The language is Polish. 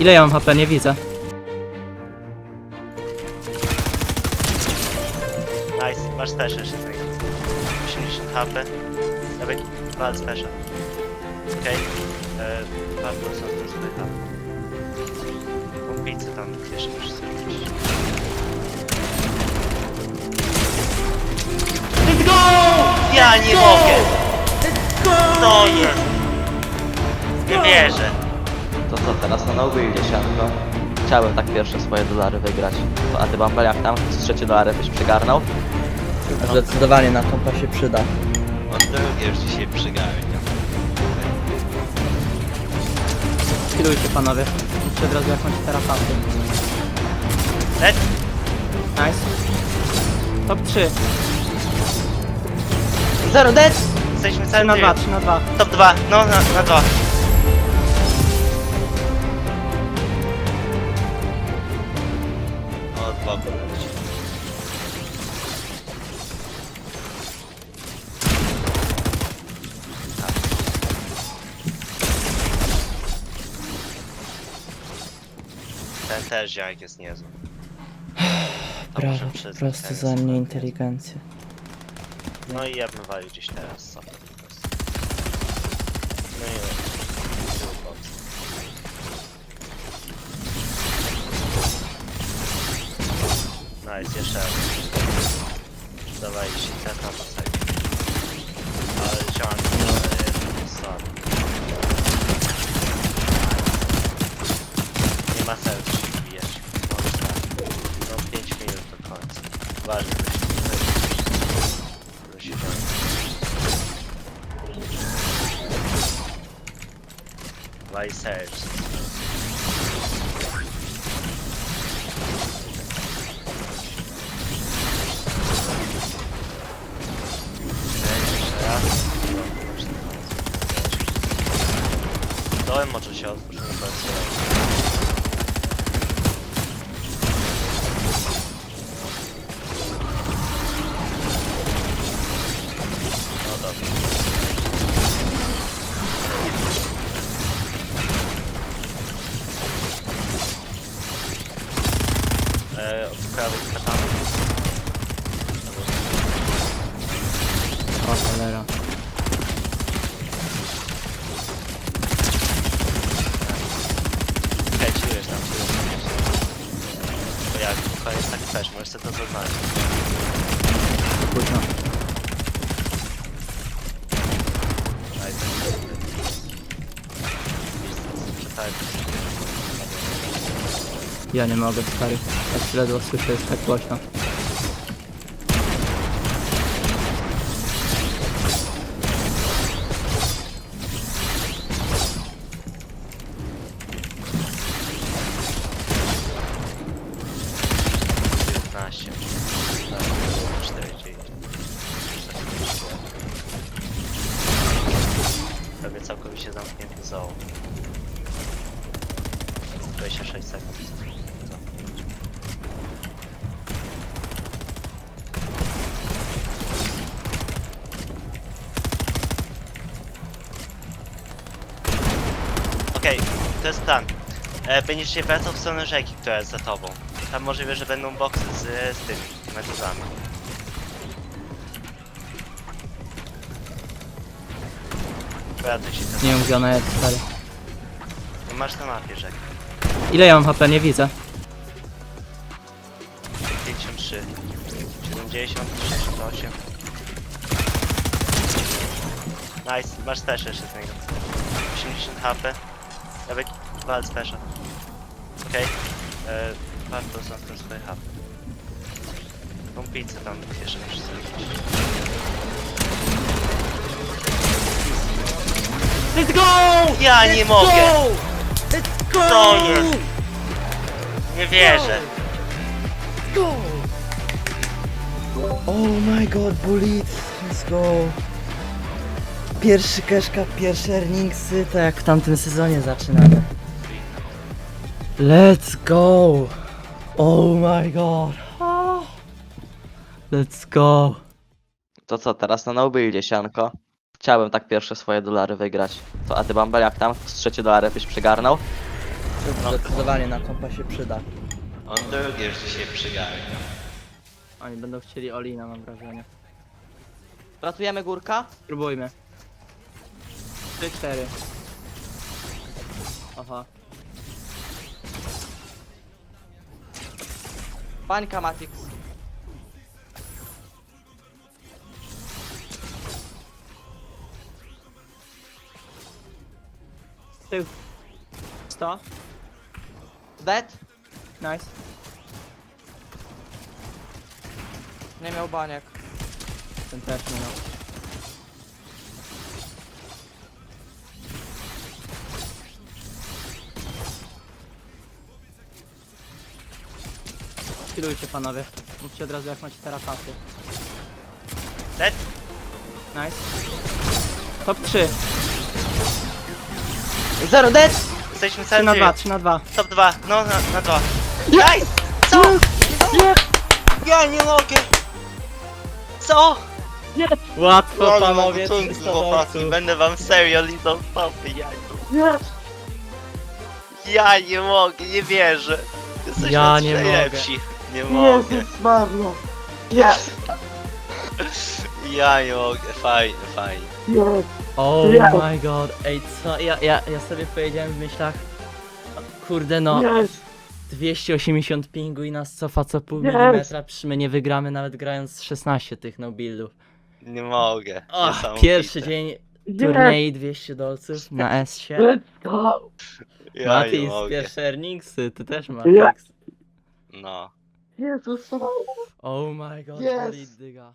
Ile ja mam HP? Nie widzę. Nice, masz też jeszcze tego. 80 HP. Dawaj, wal special. Okej. Okay. Bardzo są to sobie HP. Tą pizzę tam jeszcze musisz zrobić. Let's go! Ja nie mogę! Co jest? Nie wierzę. To co teraz na Nobuildzie sianko? Chciałbym tak pierwsze swoje dolary wygrać. A ty Bambel jak tam? Z trzecie dolary byś przygarnął? Zdecydowanie na kompa się przyda. On drugie już dzisiaj przygarnia. Skillujcie panowie. Muszę od razu jakąś terapię. Lec! Nice. Top 3. Zero dead! Jesteśmy 3 całym na tyłem. 2, 3 na 2. Top 2, no na, na 2. O, od boku leci. Ten też jak jest niezły. To Brawo, po przyznać, prostu ten za jest mnie naprawdę. No i ja bym walił gdzieś teraz sobie Nice, jeszcze raz. Dawaj się teraz na pasek. Ale ziom, no. sorry. Nie ma sensu się wbijać. Może tak. No 5 minut do końca. Ważne, że się to się Może się bardzo. No dobra. E, od prawej. O cholera. Okej, czujesz tam, czujesz tam. Bo jak koniec tak też, możesz sobie to zaznaczyć. Późno. Aj, tak. Ja nie mogę, stary. Tak ledwo słyszę, jest tak głośno. Zamknięty zoo. 26 sekund. Okej, to jest plan. E, będziesz się wracał w stronę rzeki, która jest za tobą. Tam możliwe, że będą boksy z, z tymi meduzami. Wracaj się tam. Nie wiem gdzie ona jest, stary. No masz na mapie rzekę. Ile ja mam HP? Nie widzę. 53, 70, 68. Nice, masz też jeszcze z niego. 80 HP. Dawaj, wal special. Okej. Okay. Warto są tym swoje HP. Tą pizzę tam jeszcze musisz zrobić. Let's go! Ja nie mogę! Co jest? Nie wierzę. Oh my god, bullet, let's go. Pierwszy keszka, pierwsze earningsy, tak jak w tamtym sezonie zaczynamy. Let's go! Oh my god. Ah. Let's go! To co teraz na Nobuildzie sianko? Chciałbym tak pierwsze swoje dolary wygrać. To, a ty Bambel jak tam? Z trzecie dolary byś przygarnął? Zdecydowanie na kompa się przyda. On drugi już dzisiaj przygarnia. Oni będą chcieli Olina, mam wrażenie. Ratujemy górka? Spróbujmy. 3, 4. Aha. Pańka Matix. Tył. 100. Dead? Nice. Nie miał baniak. Ten też nie miał. Chillujcie panowie. Mówcie od razu jak macie tarapasy. Dead? Nice. Top 3. Zero dead! Jesteśmy 3 na cały 2, 3 na 2. Top 2, no na, na 2. Nice! Co? Ja nie mogę! Co? Łatwo Ale panowie, początku, 300 chłopaki, będę wam serio lizał stopy, ja Ja nie mogę, nie wierzę. Jesteśmy Ja nie najlepsi. Nie mogę. Mario! Ja nie mogę, fajnie, fajnie. Oh my god, ej co, ja, ja, ja sobie powiedziałem w myślach Kurde no 280 pingu i nas cofa co pół milimetra Przecież my nie wygramy nawet grając 16 tych no buildów Nie mogę. O, Niesamowite. Pierwszy dzień turniej 200 dolców na S-ie Ja nie Matis, mogę. pierwsze earningsy, ty też Matis No. Jezus, Oh my god, Yes. dyga